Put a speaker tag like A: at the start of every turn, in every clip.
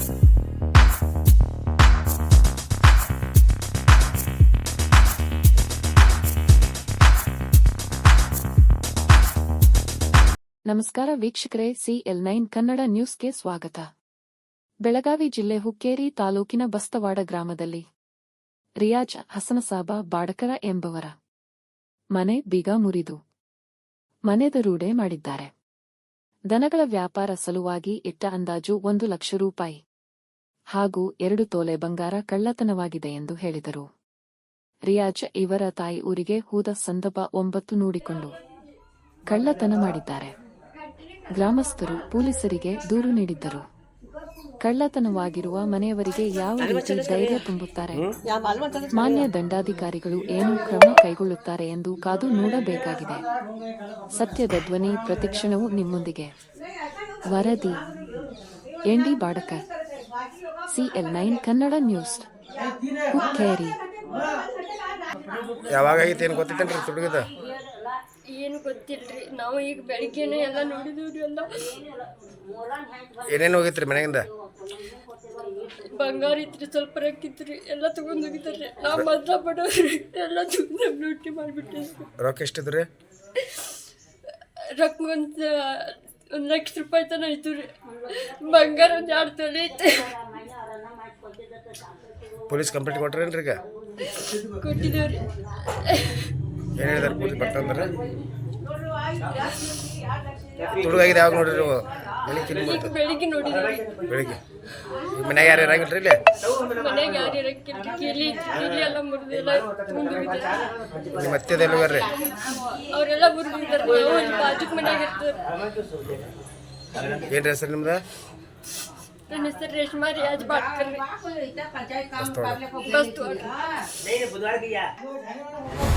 A: ನಮಸ್ಕಾರ ವೀಕ್ಷಕರೇ CL nine Kannada ನ್ಯೂಸ್ಗೆ ಸ್ವಾಗತ. ಬೆಳಗಾವಿ ಜಿಲ್ಲೆ ಹುಕ್ಕೇರಿ ತಾಲೂಕಿನ ಬಸ್ತವಾಡ ಗ್ರಾಮದಲ್ಲಿ ರಿಯಾಜ್ ಹಸನಸಾಬ ಬಾಡಕರ ಎಂಬವರ ಮನೆ ಬೀಗ ಮುರಿದು ಮನೆದ ರೂಢೆ ಮಾಡಿದ್ದಾರೆ. ದನಗಳ ವ್ಯಾಪಾರ ಸಲುವಾಗಿ ಇಟ್ಟ ಅಂದಾಜು ಒಂದು ಲಕ್ಷ ರೂಪಾಯಿ. ಹಾಗೂ ಎರಡು ತೋಲೆ ಬಂಗಾರ ಕಳ್ಳತನವಾಗಿದೆ ಎಂದು ಹೇಳಿದರು. ರಿಯಾಜ್ ಇವರ ತಾಯಿ ಊರಿಗೆ ಹೂದ ಸಂದರ್ಭ ಒಂಬತ್ತು ನೋಡಿಕೊಂಡು ಕಳ್ಳತನ ಮಾಡಿದ್ದಾರೆ. ಗ್ರಾಮಸ್ಥರು ಪೊಲೀಸರಿಗೆ ದೂರು ನೀಡಿದ್ದರು. ಕಳ್ಳತನವಾಗಿರುವ ಮನೆಯವರಿಗೆ ಯಾವ ರೀತಿ ಧೈರ್ಯ ತುಂಬುತ್ತಾರೆ? ಮಾನ್ಯ ದಂಡಾಧಿಕಾರಿಗಳು ಏನು ಕ್ರಮ ಕೈಗೊಳ್ಳುತ್ತಾರೆ ಎಂದು ಕಾದು ನೋಡಬೇಕಾಗಿದೆ. ಸತ್ಯದ ಧ್ವನಿ ಪ್ರತಿಕ್ಷಣವು ನಿಮ್ಮೊಂದಿಗೆ. ವರದಿ MD Badakar. CL nine Kannada news Hukkeri
B: ಯಾವಾಗ ಆಗೈತೆ ಏನು ಗೊತ್ತೈತೇನ್ರಿ ತುಡುಗದ
C: ಏನು ಗೊತ್ತಿಲ್ರಿ ನಾವು ಈಗ ಬೆಳಿಗ್ಗೆನೆ ಎಲ್ಲ ನೋಡಿದೀವ್ರಿ ಎಲ್ಲ
B: ಏನೇನು ಹೋಗೈತ್ರಿ ಮನೆಯಿಂದ?
C: ಬಂಗಾರ ಇತ್ರಿ ಸ್ವಲ್ಪ ರೊಕ್ಕಿತ್ರಿ ಎಲ್ಲ ತಗೊಂಡ್ ಹೋಗಿದ್ರಿ. ನಾವು ಮೊದ್ಲ ಬಡವ್ರಿ ಎಲ್ಲ ತಗೊಂಡು ಲೂಟಿ ಮಾಡಿಬಿಟ್ಟಿದ್ರಿ
B: ರೊಕ್ಕ ಎಷ್ಟಿದ್ರಿ?
C: ರೊಕ್ಕ ಒಂದು ಒಂದು ಲಕ್ಷ ರೂಪಾಯಿ ತನ ಇತ್ತು ರೀ ಬಂಗಾರ ಒಂದು ಎರಡು ತೊಲೆ ಐತೆ.
B: ಪೊಲೀಸ್ ಕಂಪ್ಲೇಂಟ್ ಕೊಟ್ರೇನ್ರಿ ಈಗ?
C: ಕೊಟ್ಟಿದ್ದೇವ್ರಿ.
B: ಏನು ಹೇಳಿದಾರೆ ಪೊಲೀಸ್ ಬರ್ತಂದ್ರೆ ತುಡುಗಾಗಿದೆ ಯಾವಾಗ ನೋಡ್ರಿ ನೀವು? ಬೆಳಿಗ್ಗೆ
C: ಬೆಳಿಗ್ಗೆ ನೋಡಿದ್ರಿ
B: ಬೆಳಿಗ್ಗೆ. ಮನ್ಯಾಗ ಯಾರು ಇರಂಗಿಲ್ರಿ ಇಲ್ಲಿ?
C: ಮನೆಗೆ ಯಾರು ಇರಕ್ಕಿಲ್ರಿ ಕೀಲಿ ಕೀಲಿ ಎಲ್ಲ ಮುರಿದೆಲ್ಲ. ತಗೊಂಡ್ ಹೋಗಿದ್ದಾರೆ
B: ನಿಮ್ಮ ಅತ್ತೆದೆಲ್ಲ ಬರ್ರಿ
C: ಅವರೆಲ್ಲ ಮುರಿದಿದ್ದಾರೆ. ಬಾಜುಕ್ ಮನ್ಯಾಗ ಇರ್ತಾರೆ.
B: ಏನು ಹೆಸರು ನಿಮ್ದು?
C: तो मिस्टर रेशमा रियाज बात
B: कर
C: रहे बस बुधवार किया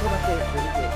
C: 行っておりま。